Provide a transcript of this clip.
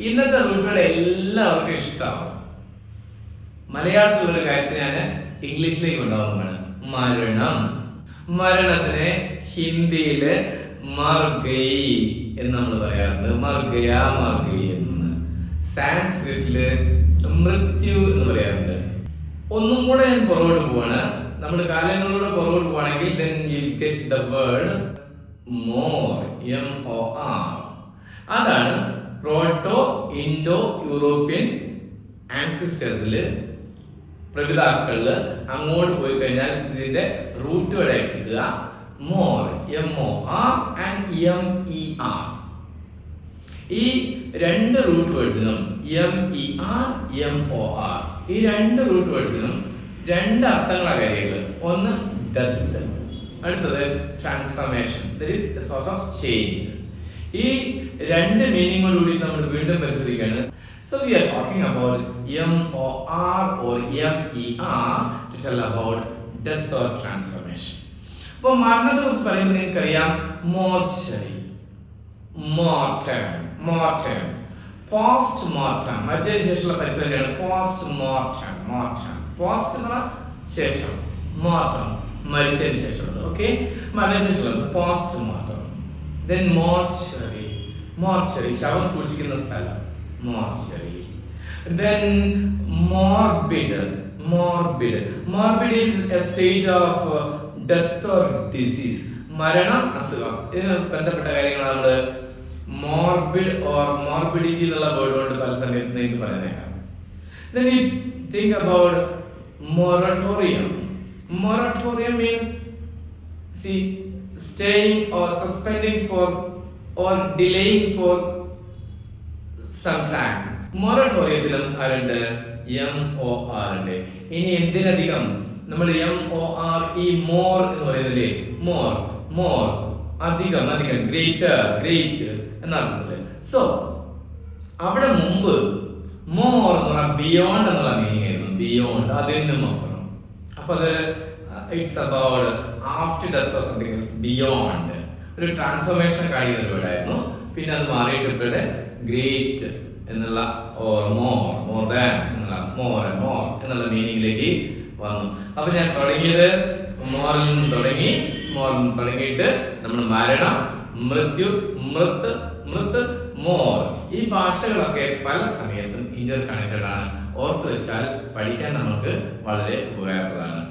ഇന്നത്തെ റൂട്ടുകൾ എല്ലാവർക്കും ഇഷ്ടമാവും മലയാളത്തിലുള്ള ഒരു കാര്യത്തെ ഞാൻ ഇംഗ്ലീഷിലേക്ക് ഉണ്ടാവുന്നതാണ് മരണം. മരണത്തിനെ ഹിന്ദിയിൽ മർഗൈ എന്ന് നമ്മൾ പറയാറുണ്ട്. മർഗയ മർഗൈ എന്ന്. സാൻസ്ക്രിറ്റിൽ മൃത്യു എന്ന് പറയാറുണ്ട്. ഒന്നും കൂടെ ഞാൻ പുറകോട്ട് പോവാണ്. നമ്മൾ കാലങ്ങളിലൂടെ പുറകോട്ട് പോവാണെങ്കിൽ then you get the word more M O R അതാണ് പ്രോട്ടോ ഇൻഡോ യൂറോപ്യൻ ആൻസിസ്റ്റേഴ്സിൽ പ്രപിതാക്കളിൽ അങ്ങോട്ട് പോയി കഴിഞ്ഞാൽ ഇതിന്റെ റൂട്ട് വരെ കിട്ടുക more M O R and M E R ഈ രണ്ട് root വേർഡ്സിനും M E R M O R ഈ രണ്ട് റൂട്ട് വേർഡ്സിനും രണ്ട് അർത്ഥങ്ങളാണ് കാര്യങ്ങൾ ഒന്ന് ഡെത്ത് അടുത്തത് ട്രാൻസ്ഫർമേഷൻ സോർട്ട് ഓഫ് ചേഞ്ച് ഈ രണ്ട് മീനിങ്ങോടുകൂടി about M O R or M E R to tell about death or transformation അപ്പോൾ മരണത്തെ കുറിച്ച് പറയുമ്പോൾ നിങ്ങൾക്കറിയാം mortuary mortem mortem post mortem മരിച്ചതിന് ശേഷമുള്ള പരിശോധനയാണ് പോസ്റ്റ് മോർട്ടം മോർട്ടം പോസ്റ്റ് എന്ന് പറഞ്ഞാൽ ശേഷം മോർട്ടം മരിച്ചതിന് ശേഷമുള്ളത് ഓക്കെ മരണത്തിന് ശേഷമുള്ളത് post mortem then mortuary mortuary ശവം സൂക്ഷിക്കുന്ന സ്ഥലം mortuary then morbid, morbid. Morbid is a state of death or disease. മരണം അസുഖം ഇതിന് ബന്ധപ്പെട്ട കാര്യങ്ങളാണ് നമ്മൾ മോർബിഡ് ഓർ മോർബിഡിറ്റി എന്നുള്ള വേർഡ് കൊണ്ട് പല സമയത്ത് നിങ്ങൾക്ക് പറയുന്നേക്കാം then you think about moratorium moratorium means see staying or suspending for or delaying for some time മൊറട്ടോറിയത്തിലും ആരുണ്ട്? എം ഒ ആർ ഉണ്ട്. ഇനി എന്തിനധികം നമ്മൾ എം ഒ ആർ ഈ മോർ എന്ന് പറയുന്നില്ലേ? മോർ മോർ അധികം അധികം. ഗ്രേറ്റർ ഗ്രേറ്റ് എന്നർത്ഥത്തിൽ സോ അവിടെ മുമ്പ് മോർ എന്ന് പറഞ്ഞാൽ ബിയോണ്ട് എന്നുള്ള മീനിങ് ആയിരുന്നു. ബിയോണ്ട് അതിനും അപ്പുറം അപ്പൊ അത് it's about after death of something beyond ഒരു ട്രാൻസ്ഫോർമേഷൻ കഴിയുന്ന ഒരു വീടായിരുന്നു പിന്നെ അത് മാറിയിട്ട് ഇപ്പോഴത്തെ ഗ്രേറ്റ് എന്നുള്ള ഓർ മോർ മോർ ദാൻ എന്നുള്ള മോർ മോർ എന്നുള്ള മീനിങ്ങിലേക്ക് വന്നു. അപ്പൊ ഞാൻ തുടങ്ങിയത് മോറിൽ നിന്ന് തുടങ്ങി മോറിൽ നിന്ന് തുടങ്ങിയിട്ട് നമ്മൾ മരണം മൃത്യു മൃത്ത് മൃത്ത് മോർ ഈ ഭാഷകളൊക്കെ പല സമയത്തും ഇന്റർ കണക്റ്റഡ് ആണ്. ഓർത്ത് വെച്ചാൽ പഠിക്കാൻ നമുക്ക് വളരെ ഉപകാരപ്രദമാണ്.